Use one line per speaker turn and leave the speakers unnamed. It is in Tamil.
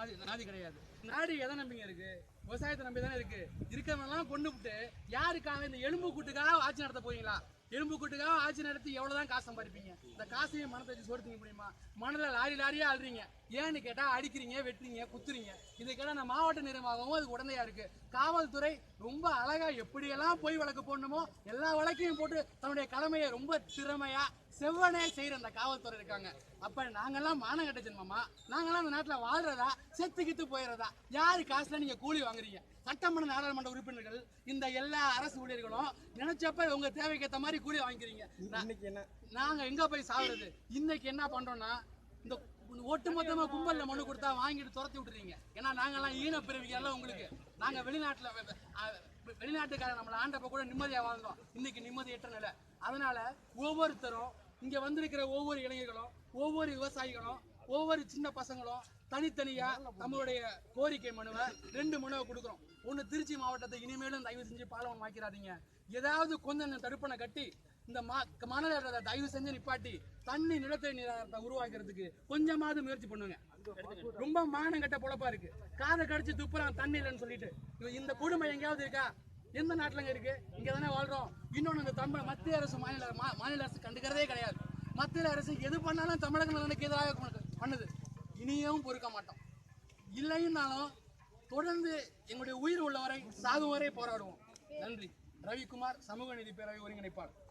நாதி நாதி கிடையாது. நாடு எதை நம்பிங்க இருக்கு? விவசாயத்தை நம்பி தானே இருக்கு. இருக்கிறவங்கலாம் கொண்டு விட்டு யாருக்காக இந்த எலும்பு கூட்டுக்காக ஆட்சி நடத்த போறீங்களா? எலும்பு கூட்டுக்காக ஆட்சி நடத்தி எவ்வளோதான் காசு சம்பாதிப்பீங்க? இந்த காசையும் மனத்தை வச்சு சோறு முடியுமா? மனதில் லாரி லாரியாக அழுறீங்க ஏன்னு கேட்டால் அடிக்கிறீங்க வெட்டுறீங்க குத்துறீங்க. இதை கேட்டால் நான் மாவட்ட நிர்வாகமும் அது உடந்தையா இருக்குது காவல்துறை ரொம்ப அழகாக எப்படியெல்லாம் போய் வழக்கு போடணுமோ எல்லா வழக்கையும் போட்டு தன்னுடைய கடமையை ரொம்ப திறமையாக செவ்வனே செய்யற அந்த காவல்துறை இருக்காங்க. அப்ப நாங்கெல்லாம் மானங்கட்ட ஜென்மமா நாங்கெல்லாம் இந்த நாட்டுல வாழ்றதா? செத்துக்கிட்டு போயிடுறதா யாரு காசுல நீங்க கூலி வாங்குறீங்க? சட்டமன்ற நாடாளுமன்ற உறுப்பினர்கள் இந்த எல்லா அரசு ஊழியர்களும் நினைச்சப்ப உங்க தேவைக்கு ஏத்த மாதிரி கூலி வாங்கிக்கிறீங்க.
இன்னைக்கு என்ன?
நாங்க எங்க போய் சாகுறது இன்னைக்கு என்ன பண்றோம்னா இந்த ஒட்டுமொத்தமா கும்பல்ல மனு கொடுத்தா வாங்கிட்டு துரத்தி விட்டுறீங்க. ஏன்னா நாங்கெல்லாம் ஈன பிறவிகள் உங்களுக்கு நாங்க வெளிநாட்டுல வெ- வெ- அஹ் வெ- வெளிநாட்டுக்கார நம்மள ஆண்டப்ப கூட நிம்மதியா வாழ்ந்தோம். இன்னைக்கு நிம்மதியற்ற நிலை. அதனால ஒவ்வொருத்தரும் இங்க வந்திருக்கிற ஒவ்வொரு இளைஞர்களும் ஒவ்வொரு விவசாயிகளும் ஒவ்வொரு சின்ன பசங்களும் தனித்தனியா நம்மளுடைய கோரிக்கை மனுவை ரெண்டு மனுவை கொடுக்குறோம். ஒண்ணு திருச்சி மாவட்டத்தை இனிமேலும் தயவு செஞ்சு பாலவன் வாக்கிறாதீங்க ஏதாவது கொஞ்சம் தடுப்பணை கட்டி இந்த மா மணல் தயவு செஞ்சு நிப்பாட்டி தண்ணி நிலத்தடி நீராதாரத்தை உருவாக்குறதுக்கு கொஞ்சமாவது முயற்சி பண்ணுங்க. ரொம்ப மானம் கட்ட பொழப்பா இருக்கு. காதை கடிச்சு துப்புறான் தண்ணி இல்லைன்னு சொல்லிட்டு. இந்த கொடுமை எங்கேயாவது இருக்கா? எந்த நாட்டிலங்க இருக்கு? இங்க தானே வாழ்றோம். இன்னொன்று இந்த தமிழ் மத்திய அரசு மாநில மா- மாநில அரசு கண்டுக்கிறதே கிடையாது. மத்திய அரசு எது பண்ணாலும் தமிழக நலனுக்கு எதிராக பண்ணுது. இனியும் பொறுக்க மாட்டோம். இல்லைன்னாலும் தொடர்ந்து எங்களுடைய உயிர் உள்ளவரை சாகும் வரை போராடுவோம். நன்றி. ரவிக்குமார் சமூக நீதி பேரவை ஒருங்கிணைப்பாளர்.